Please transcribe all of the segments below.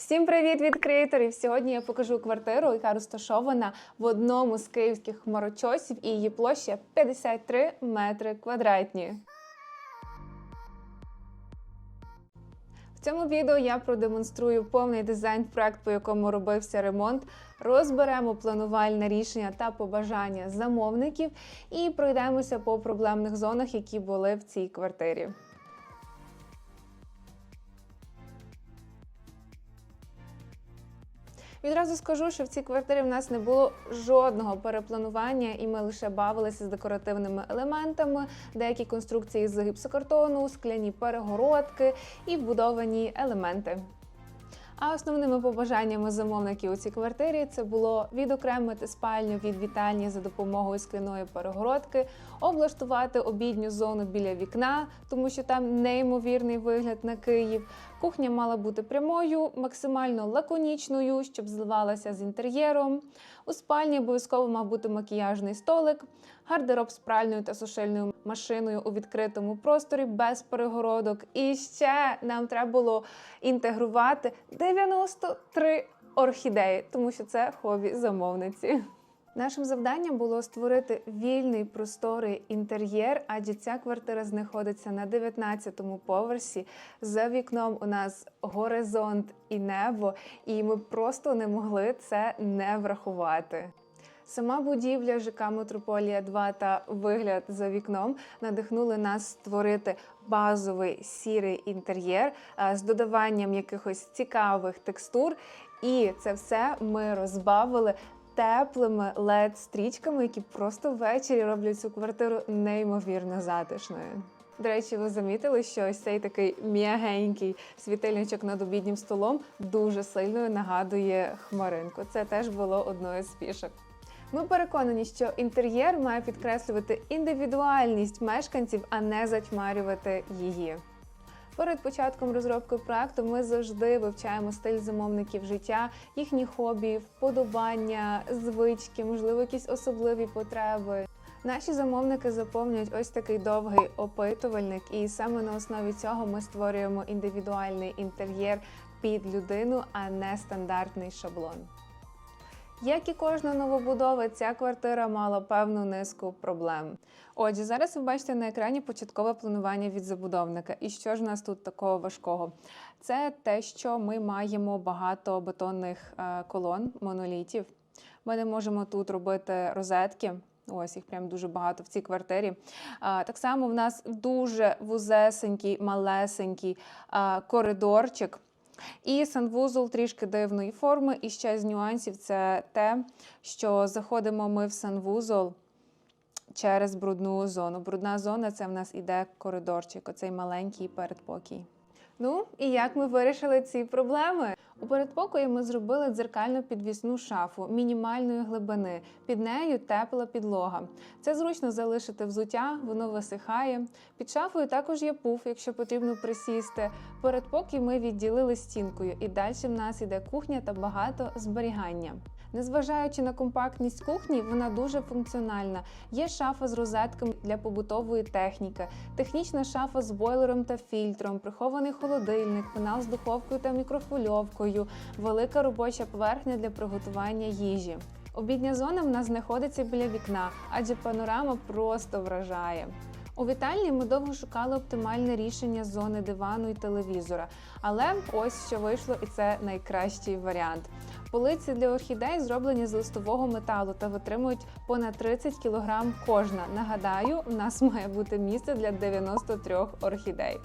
Всім привіт від креаторів! Сьогодні я покажу квартиру, яка розташована в одному з київських хмарочосів, і її площа 53 метри квадратні. В цьому відео я продемонструю повний дизайн проект, по якому робився ремонт. Розберемо планувальне рішення та побажання замовників і пройдемося по проблемних зонах, які були в цій квартирі. Відразу скажу, що в цій квартирі в нас не було жодного перепланування, і ми лише бавилися з декоративними елементами, деякі конструкції з гіпсокартону, скляні перегородки і вбудовані елементи. А основними побажаннями замовників у цій квартирі це було відокремити спальню від вітальні за допомогою скляної перегородки, облаштувати обідню зону біля вікна, тому що там неймовірний вигляд на Київ. Кухня мала бути прямою, максимально лаконічною, щоб зливалася з інтер'єром. У спальні обов'язково мав бути макіяжний столик, гардероб з пральною та сушильною машиною у відкритому просторі без перегородок. І ще нам треба було інтегрувати 93 орхідеї, тому що це хобі замовниці. Нашим завданням було створити вільний просторий інтер'єр, адже ця квартира знаходиться на 19-му поверсі. За вікном у нас горизонт і небо, і ми просто не могли це не врахувати. Сама будівля ЖК Метрополія 2 та вигляд за вікном надихнули нас створити базовий сірий інтер'єр з додаванням якихось цікавих текстур. І це все ми розбавили теплими led стрічками, які просто ввечері роблять цю квартиру неймовірно затишною. До речі, ви замітили, що ось цей такий м'ягенький світильничок над обіднім столом дуже сильно нагадує хмаринку. Це теж було одною з фішок. Ми переконані, що інтер'єр має підкреслювати індивідуальність мешканців, а не затьмарювати її. Перед початком розробки проекту ми завжди вивчаємо стиль замовників життя, їхні хобі, вподобання, звички, можливо, якісь особливі потреби. Наші замовники заповнюють ось такий довгий опитувальник, і саме на основі цього ми створюємо індивідуальний інтер'єр під людину, а не стандартний шаблон. Як і кожна новобудова, ця квартира мала певну низку проблем. Отже, зараз ви бачите на екрані початкове планування від забудовника. І що ж у нас тут такого важкого? Це те, що ми маємо багато бетонних е, колон, монолітів. Ми не можемо тут робити розетки. Ось їх прям дуже багато в цій квартирі. А, так само в нас дуже вузесенький, малесенький а, коридорчик. І санвузол трішки дивної форми. І ще з нюансів це те, що заходимо ми в санвузол через брудну зону. Брудна зона це в нас іде коридорчик, оцей маленький передпокій. Ну і як ми вирішили ці проблеми? У передпокої ми зробили дзеркально підвісну шафу мінімальної глибини. Під нею тепла підлога. Це зручно залишити взуття, воно висихає. Під шафою також є пуф, якщо потрібно присісти. Передпокій ми відділили стінкою, і далі в нас іде кухня та багато зберігання. Незважаючи на компактність кухні, вона дуже функціональна. Є шафа з розетками для побутової техніки, технічна шафа з бойлером та фільтром, прихований холодильник, пенал з духовкою та мікрохвильовкою, велика робоча поверхня для приготування їжі. Обідня зона в нас знаходиться біля вікна, адже панорама просто вражає. У вітальні ми довго шукали оптимальне рішення зони дивану і телевізора, але ось що вийшло, і це найкращий варіант. Полиці для орхідей зроблені з листового металу та витримують понад 30 кг кожна. Нагадаю, у нас має бути місце для 93 орхідей.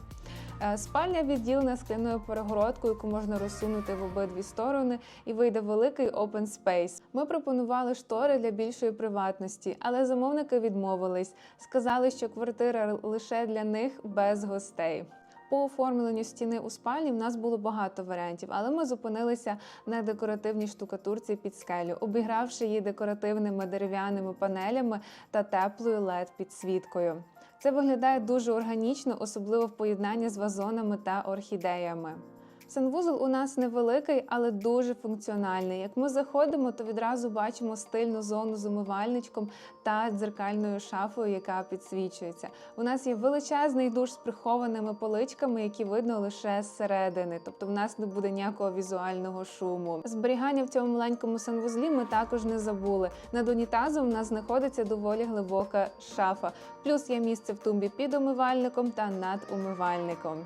Е, Спальня відділена скляною перегородкою, яку можна розсунути в обидві сторони, і вийде великий open space. Ми пропонували штори для більшої приватності, але замовники відмовились. Сказали, що квартира лише для них без гостей. По оформленню стіни у спальні в нас було багато варіантів, але ми зупинилися на декоративній штукатурці під скелю, обігравши її декоративними дерев'яними панелями та теплою led підсвіткою. Це виглядає дуже органічно, особливо в поєднанні з вазонами та орхідеями. Санвузол у нас невеликий, але дуже функціональний. Як ми заходимо, то відразу бачимо стильну зону з умивальничком та дзеркальною шафою, яка підсвічується. У нас є величезний душ з прихованими поличками, які видно лише зсередини, тобто в нас не буде ніякого візуального шуму. Зберігання в цьому маленькому санвузлі ми також не забули. Над унітазом в нас знаходиться доволі глибока шафа. Плюс є місце в тумбі під умивальником та над умивальником.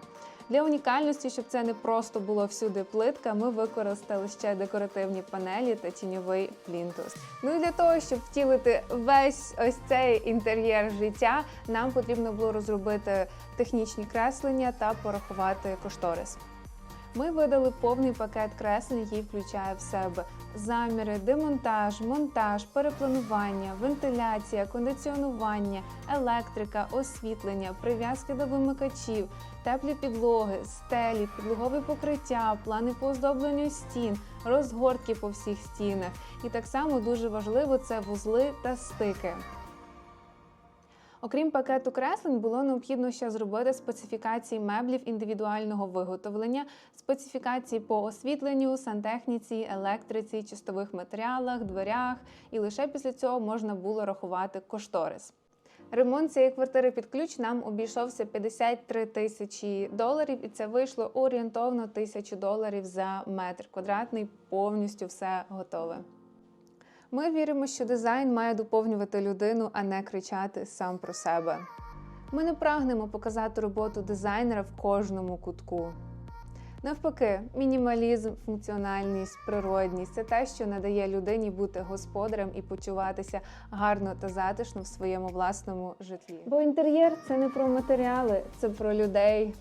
Для унікальності, щоб це не просто було всюди плитка, ми використали ще декоративні панелі та тіньовий плінтус. Ну і для того, щоб втілити весь ось цей інтер'єр життя, нам потрібно було розробити технічні креслення та порахувати кошторис. Ми видали повний пакет креслень, який включає в себе заміри, демонтаж, монтаж, перепланування, вентиляція, кондиціонування, електрика, освітлення, прив'язки до вимикачів, теплі підлоги, стелі, підлогове покриття, плани по оздобленню стін, розгортки по всіх стінах. І так само дуже важливо це вузли та стики. Окрім пакету креслень, було необхідно ще зробити специфікації меблів індивідуального виготовлення, специфікації по освітленню, сантехніці, електриці, чистових матеріалах, дверях, і лише після цього можна було рахувати кошторис. Ремонт цієї квартири під ключ нам обійшовся 53 тисячі доларів, і це вийшло орієнтовно тисячу доларів за метр квадратний. Повністю все готове. Ми віримо, що дизайн має доповнювати людину, а не кричати сам про себе. Ми не прагнемо показати роботу дизайнера в кожному кутку. Навпаки, мінімалізм, функціональність, природність це те, що надає людині бути господарем і почуватися гарно та затишно в своєму власному житлі. Бо інтер'єр це не про матеріали, це про людей,